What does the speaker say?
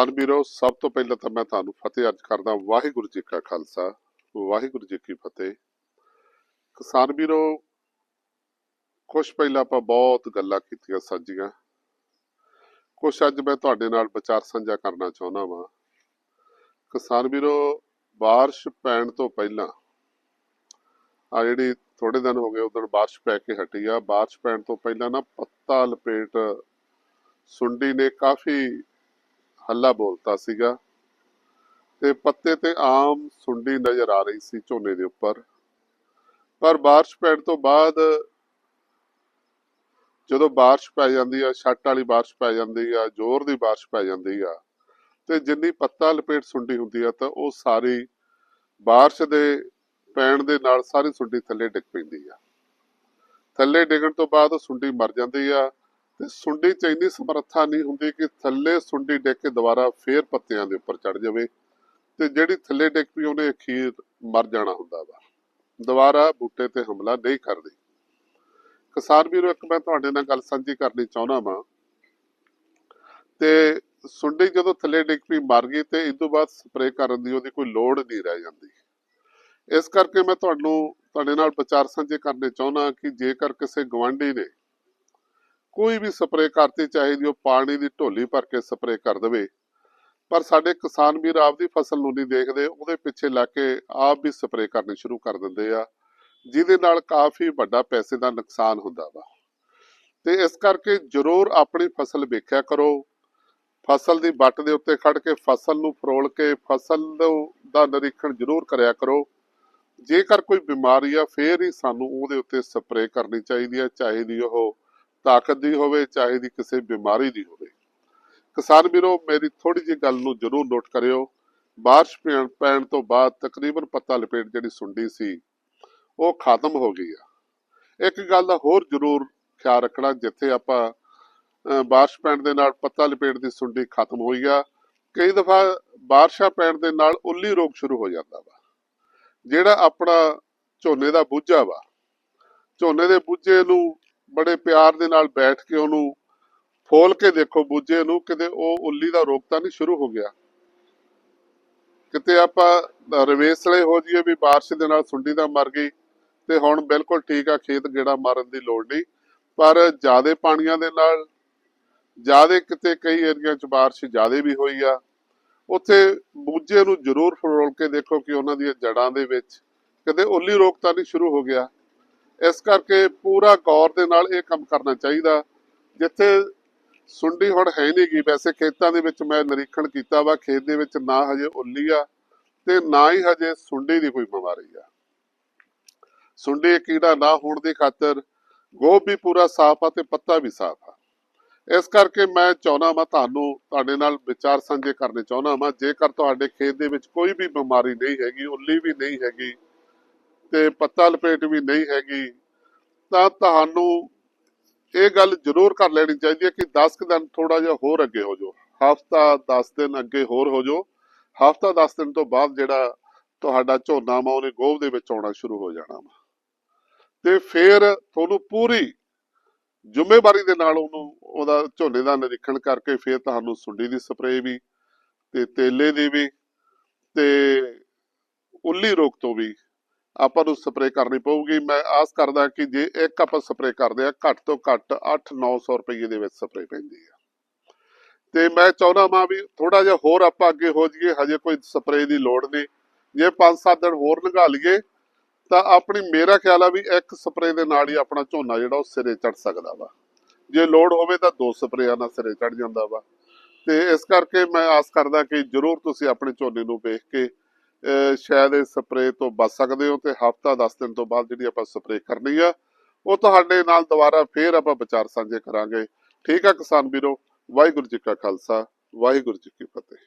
ਕਿਸਾਨ ਵੀਰੋ, ਸਭ ਤੋਂ ਪਹਿਲਾਂ ਤਾਂ ਮੈਂ ਤੁਹਾਨੂੰ ਫਤਿਹ ਅਰਜ ਕਰਦਾ, ਵਾਹਿਗੁਰੂ ਜੀ ਕਾ ਖਾਲਸਾ, ਵਾਹਿਗੁਰੂ ਜੀ ਕੀ ਫਤਿਹ। ਕਿਸਾਨ ਵੀਰੋ, ਕੁਛ ਪਹਿਲਾਂ ਆਪਾਂ ਬਹੁਤ ਗੱਲਾਂ ਕੀਤੀਆਂ ਸਾਂਝੀਆਂ। ਕੁਛ ਅੱਜ ਮੈਂ ਤੁਹਾਡੇ ਨਾਲ ਵਿਚਾਰ ਸਾਂਝਾ ਕਰਨਾ ਚਾਹੁੰਦਾ ਵਾਂ। ਕਿਸਾਨ ਵੀਰੋ, ਬਾਰਿਸ਼ ਪੈਣ ਤੋਂ ਪਹਿਲਾਂ, ਆ ਜਿਹੜੀ ਥੋੜੇ ਦਿਨ ਹੋ ਗਏ, ਉਦੋਂ ਬਾਰਿਸ਼ ਪੈ ਕੇ ਹਟੀ ਆ। ਬਾਰਿਸ਼ ਪੈਣ ਤੋਂ ਪਹਿਲਾਂ ਨਾ ਪੱਤਾ, ਲਪੇਟ, ਸੁੰਡੀ ਨੇ ਕਾਫੀ ਹੱਲਾ ਬੋਲਤਾ ਸੀਗਾ। ਤੇ ਪੱਤੇ ਤੇ ਆਮ ਸੁੰਡੀ ਨਜ਼ਰ ਆ ਰਹੀ ਸੀ ਝੋਨੇ ਦੇ ਉੱਪਰ। ਪਰ ਬਾਰਿਸ਼ ਪੈਣ ਤੋਂ ਬਾਅਦ ਜਦੋਂ ਬਾਰਿਸ਼ ਪੈ ਜਾਂਦੀ ਆ ਛੱਟ ਵਾਲੀ ਬਾਰਿਸ਼ ਪੈ ਜਾਂਦੀ ਆ, ਜ਼ੋਰ ਦੀ ਬਾਰਿਸ਼ ਪੈ ਜਾਂਦੀ ਆ, ਤੇ ਜਿੰਨੀ ਪੱਤਾ ਲਪੇਟ ਸੁੰਡੀ ਹੁੰਦੀ ਆ, ਤਾਂ ਉਹ ਸਾਰੀ ਬਾਰਿਸ਼ ਦੇ ਪੈਣ ਦੇ ਨਾਲ ਸਾਰੀ ਸੁੰਡੀ ਥੱਲੇ ਡਿੱਗ ਪੈਂਦੀ ਆ। ਥੱਲੇ ਡਿੱਗਣ ਤੋਂ ਬਾਅਦ ਉਹ ਸੁੰਡੀ ਮਰ ਜਾਂਦੀ ਆ ਤੇ ਸੁੰਡੀ ਚ ਇੰਨੀ ਸਮਰੱਥਾ ਨਹੀਂ ਹੁੰਦੀ ਕਿ ਥੱਲੇ ਸੁੰਡੀ ਡਿੱਗ ਕੇ ਦੁਬਾਰਾ ਫੇਰ ਪੱਤਿਆਂ ਦੇ ਉੱਪਰ ਚੜ ਜਾਵੇ ਤੇ ਜਿਹੜੀ ਥੱਲੇ ਡਿੱਗ ਪਈ ਉਹਨੇ ਅਖੀਰ ਮਰ ਜਾਣਾ ਹੁੰਦਾ ਵਾ। ਦੁਬਾਰਾ ਬੂਟੇ ਤੇ ਹਮਲਾ ਨਹੀਂ ਕਰਦੀ। ਕਿਸਾਨ ਵੀਰੋ, ਇੱਕ ਮੈਂ ਤੁਹਾਡੇ ਨਾਲ ਗੱਲ ਸਾਂਝੀ ਕਰਨੀ ਚਾਹੁੰਦਾ ਵਾਂ। ਤੇ ਸੁੰਡੀ ਜਦੋਂ ਥੱਲੇ ਡਿੱਗ ਪਈ, ਮਰ ਗਈ ਤੇ ਇਸ ਤੋਂ ਬਾਅਦ ਸਪਰੇਅ ਕਰਨ ਦੀ ਉਹਦੀ ਕੋਈ ਲੋੜ ਨਹੀਂ ਰਹਿ ਜਾਂਦੀ। ਇਸ ਕਰਕੇ ਮੈਂ ਤੁਹਾਨੂੰ, ਤੁਹਾਡੇ ਨਾਲ ਵਿਚਾਰ ਸਾਂਝੇ ਕਰਨੇ ਚਾਹੁੰਦਾ ਕਿ ਜੇਕਰ ਕਿਸੇ ਗਵਾਂਢੀ ਨੇ ਕੋਈ ਵੀ ਸਪਰੇ ਕਰਤੀ ਚਾਹੀਦੀ ਉਹ ਪਾਣੀ ਦੀ ਢੋਲੀ ਭਰ ਕੇ ਸਪਰੇ ਕਰ ਦੇਵੇ। ਪਰ ਸਾਡੇ ਕਿਸਾਨ ਵੀਰ ਆਪਦੀ ਫਸਲ ਨੂੰ ਨਹੀਂ ਦੇਖਦੇ, ਉਹਦੇ ਪਿੱਛੇ ਲੱਗ ਕੇ ਆਪ ਵੀ ਸਪਰੇਅ ਕਰਨੀ ਸ਼ੁਰੂ ਕਰ ਦਿੰਦੇ ਆ। ਜਿਹਦੇ ਨਾਲ ਕਾਫੀ ਵੱਡਾ ਪੈਸੇ ਦਾ ਨੁਕਸਾਨ ਹੁੰਦਾ ਵਾ। ਤੇ ਇਸ ਕਰਕੇ ਜ਼ਰੂਰ ਆਪਣੀ ਫਸਲ ਵੇਖਿਆ ਕਰੋ। ਫਸਲ ਦੀ ਵੱਟ ਦੇ ਉੱਤੇ ਖੜ ਕੇ ਫਸਲ ਨੂੰ ਫਰੋਲ ਕੇ ਫਸਲ ਦਾ ਨਿਰੀਖਣ ਜ਼ਰੂਰ ਕਰਿਆ ਕਰੋ। ਜੇਕਰ ਕੋਈ ਬਿਮਾਰੀ ਆ, ਫੇਰ ਹੀ ਸਾਨੂੰ ਉਹਦੇ ਉੱਤੇ ਸਪਰੇਅ ਕਰਨੀ ਚਾਹੀਦੀ ਹੈ ਚਾਹੇ ਦੀ ਉਹ ਤਾਕਤ ਦੀ ਹੋਵੇ, ਚਾਹੇ ਦੀ ਕਿਸੇ ਬਿਮਾਰੀ ਦੀ ਹੋਵੇ। ਕਿਸਾਨ ਵੀਰੋ, ਮੇਰੀ ਥੋੜੀ ਜਿਹੀ ਗੱਲ ਨੂੰ ਜ਼ਰੂਰ ਨੋਟ ਕਰਿਓ। ਬਾਰਿਸ਼ ਪੈਣ ਪੈਣ ਤੋਂ ਬਾਅਦ ਤਕਰੀਬਨ ਪੱਤਾ ਲਪੇਟ ਜਿਹੜੀ ਸੁੰਡੀ ਸੀ, ਉਹ ਖਤਮ ਹੋ ਗਈ ਆ। ਇੱਕ ਗੱਲ ਦਾ ਹੋਰ ਜ਼ਰੂਰ ਖਿਆਲ ਰੱਖਣਾ, ਜਿੱਥੇ ਆਪਾਂ ਬਾਰਿਸ਼ ਪੈਣ ਦੇ ਨਾਲ ਪੱਤਾ ਲਪੇਟ ਦੀ ਸੁੰਡੀ ਖਤਮ ਹੋਈ ਆ, ਕਈ ਦਫਾ ਬਾਰਿਸ਼ਾਂ ਪੈਣ ਦੇ ਨਾਲ ਉੱਲੀ ਰੋਗ ਸ਼ੁਰੂ ਹੋ ਜਾਂਦਾ ਵਾ। ਜਿਹੜਾ ਆਪਣਾ ਝੋਨੇ ਦਾ ਬੂਝਾ ਵਾ, ਝੋਨੇ ਦੇ ਬੂਝੇ ਨੂੰ ਬੜੇ ਪਿਆਰ ਦੇ ਨਾਲ ਬੈਠ ਕੇ ਉਹਨੂੰ ਫੋਲ ਕੇ ਦੇਖੋ ਬੂਝੇ ਨੂੰ, ਕਿਤੇ ਉਹ ਉੱਲੀ ਦਾ ਰੋਗ ਤਾਂ ਨਹੀਂ ਸ਼ੁਰੂ ਹੋ ਗਿਆ। ਕਿਤੇ ਆਪਾਂ ਰਵੇਸਲੇ ਹੋ ਜਾਈਏ ਵੀ ਬਾਰਿਸ਼ ਦੇ ਨਾਲ ਸੁੰਡੀ ਦਾ ਮਰ ਗਈ ਤੇ ਹੁਣ ਬਿਲਕੁਲ ਠੀਕ ਆ, ਖੇਤ ਗੇੜਾ ਮਾਰਨ ਦੀ ਲੋੜ ਨਹੀਂ। ਪਰ ਜਿਆਦੇ ਪਾਣੀਆਂ ਦੇ ਨਾਲ, ਜਿਆਦੇ ਕਿਤੇ ਕਈ ਏਰੀਆ ਚ ਬਾਰਿਸ਼ ਜਿਆਦੇ ਵੀ ਹੋਈ ਆ। ਉੱਥੇ ਬੂਝੇ ਨੂੰ ਜ਼ਰੂਰ ਫਰੋਲ ਕੇ ਦੇਖੋ ਕਿ ਉਹਨਾਂ ਦੀਆਂ ਜੜਾਂ ਦੇ ਵਿੱਚ ਕਿਤੇ ਉੱਲੀ ਰੋਗ ਤਾਂ ਨਹੀਂ ਸ਼ੁਰੂ ਹੋ ਗਿਆ। ਇਸ ਕਰਕੇ ਪੂਰਾ ਗੌਰ ਦੇ ਨਾਲ ਇਹ ਕੰਮ ਕਰਨਾ ਚਾਹੀਦਾ। ਜਿੱਥੇ ਸੁੰਡੀ ਹੁਣ ਹੈ ਨਹੀਂ ਵੈਸੇ ਖੇਤਾਂ ਦੇ ਵਿੱਚ ਮੈਂ ਨਿਰੀਖਣ ਕੀਤਾ ਵਾ, ਖੇਤ ਦੇ ਵਿੱਚ ਨਾ ਹਜੇ ਉੱਲੀ ਆ ਤੇ ਨਾ ਹੀ ਹਜੇ ਸੁੰਡੀ ਦੀ ਕੋਈ ਬਿਮਾਰੀ ਆ। ਸੁੰਡੀ ਕੀੜਾ ਨਾ ਹੋਣ ਦੀ ਖਾਤਰ ਗੋਭ ਵੀ ਪੂਰਾ ਸਾਫ਼ ਆ ਤੇ ਪੱਤਾ ਵੀ ਸਾਫ਼ ਆ। ਇਸ ਕਰਕੇ ਮੈਂ ਚਾਹੁੰਦਾ ਮੈਂ ਤੁਹਾਨੂੰ, ਤੁਹਾਡੇ ਨਾਲ ਵਿਚਾਰ ਸਾਂਝੇ ਕਰਨੇ ਚਾਹੁੰਦਾ ਮੈਂ ਜੇਕਰ ਤੁਹਾਡੇ ਖੇਤ ਦੇ ਵਿੱਚ ਕੋਈ ਵੀ ਬਿਮਾਰੀ ਨਹੀਂ ਹੈਗੀ, ਉੱਲੀ ਵੀ ਨਹੀਂ ਹੈਗੀ ਤੇ ਪੱਤਾ ਲਪੇਟ ਵੀ ਨਹੀਂ ਹੈਗੀ, ਤਾਂ ਤੁਹਾਨੂੰ ਇਹ ਗੱਲ ਜ਼ਰੂਰ ਕਰ ਲੈਣੀ ਚਾਹੀਦੀ ਹੈ ਕਿ 10 ਕੁ ਦਿਨ ਥੋੜਾ ਜਿਹਾ ਹੋਰ ਅੱਗੇ ਹੋ ਜਾਓ। ਹਫਤਾ 10 ਦਿਨ ਅੱਗੇ ਹੋਰ ਹੋ ਜਾਓ। ਹਫਤਾ 10 ਦਿਨ ਤੋਂ ਬਾਅਦ ਜਿਹੜਾ ਤੁਹਾਡਾ ਝੋਨਾ ਵਾ, ਉਹਨੇ ਗੋਭ ਦੇ ਵਿੱਚ ਆਉਣਾ ਸ਼ੁਰੂ ਹੋ ਜਾਣਾ ਵਾ। ਤੇ ਫਿਰ ਤੁਹਾਨੂੰ ਪੂਰੀ ਜ਼ਿੰਮੇਵਾਰੀ ਦੇ ਨਾਲ ਉਹਨੂੰ, ਉਹਦਾ ਝੋਨੇ ਦਾ ਨਿਰੀਖਣ ਕਰਕੇ ਫਿਰ ਤੁਹਾਨੂੰ ਸੁੰਡੀ ਦੀ ਸਪਰੇਅ ਵੀ, ਤੇ ਤੇਲੇ ਦੀ ਵੀ, ਤੇ ਉੱਲੀ ਰੋਗ ਤੋਂ ਵੀ ਆਪਾਂ ਨੂੰ ਸਪਰੇਅ ਕਰਨੀ ਪਊਗੀ। ਮੈਂ ਆਸ ਕਰਦਾ ਕਿ ਜੇ ਇੱਕ ਆਪਾਂ ਸਪਰੇਅ ਕਰਦੇ ਆ ਘੱਟ ਤੋਂ ਘੱਟ 8-900 ਰੁਪਏ ਦੇ ਵਿੱਚ ਸਪਰੇਅ ਪੈਂਦੀ ਆ। ਤੇ ਮੈਂ ਚਾਹੁੰਦਾ ਮਾਂ ਵੀ ਥੋੜਾ ਜਿਹਾ ਹੋਰ ਆਪਾਂ ਅੱਗੇ ਹੋ ਜਾਈਏ, ਹਜੇ ਕੋਈ ਸਪਰੇਅ ਦੀ ਲੋੜ ਨਹੀਂ। ਜੇ 5-7 ਦਿਨ ਹੋਰ ਲੰਘਾ ਲਈਏ, ਤਾਂ ਆਪਣੀ ਮੇਰਾ ਖਿਆਲ ਆ ਵੀ ਇੱਕ ਸਪਰੇਅ ਦੇ ਨਾਲ ਹੀ ਆਪਣਾ ਝੋਨਾ ਜਿਹੜਾ ਉਹ ਸਿਰੇ ਚੜ ਸਕਦਾ ਵਾ। ਜੇ ਲੋੜ ਹੋਵੇ ਤਾਂ ਦੋ ਸਪਰੇਆਂ ਨਾਲ ਸਿਰੇ ਚੜ ਜਾਂਦਾ ਵਾ। ਤੇ ਇਸ ਕਰਕੇ ਮੈਂ ਆਸ ਕਰਦਾ ਕਿ ਜਰੂਰ ਤੁਸੀਂ ਆਪਣੇ ਝੋਨੇ ਨੂੰ ਵੇਖ ਕੇ ਸ਼ਾਇਦ ਇਸ ਸਪਰੇਅ ਤੋਂ ਬਚ ਸਕਦੇ ਹੋ ਤੇ ਹਫਤਾ 10 ਦਿਨ ਤੋਂ ਬਾਅਦ ਜਿਹੜੀ ਆਪਾਂ ਸਪਰੇਅ ਕਰਨੀ ਆ, ਉਹ ਤੁਹਾਡੇ ਨਾਲ ਦੁਬਾਰਾ ਫੇਰ ਆਪਾਂ ਵਿਚਾਰ ਸਾਂਝੇ ਕਰਾਂਗੇ। ਠੀਕ ਆ ਕਿਸਾਨ ਵੀਰੋ, ਵਾਹਿਗੁਰੂ ਜੀ ਕਾ ਖਾਲਸਾ, ਵਾਹਿਗੁਰੂ ਜੀ ਕੀ ਫਤਿਹ।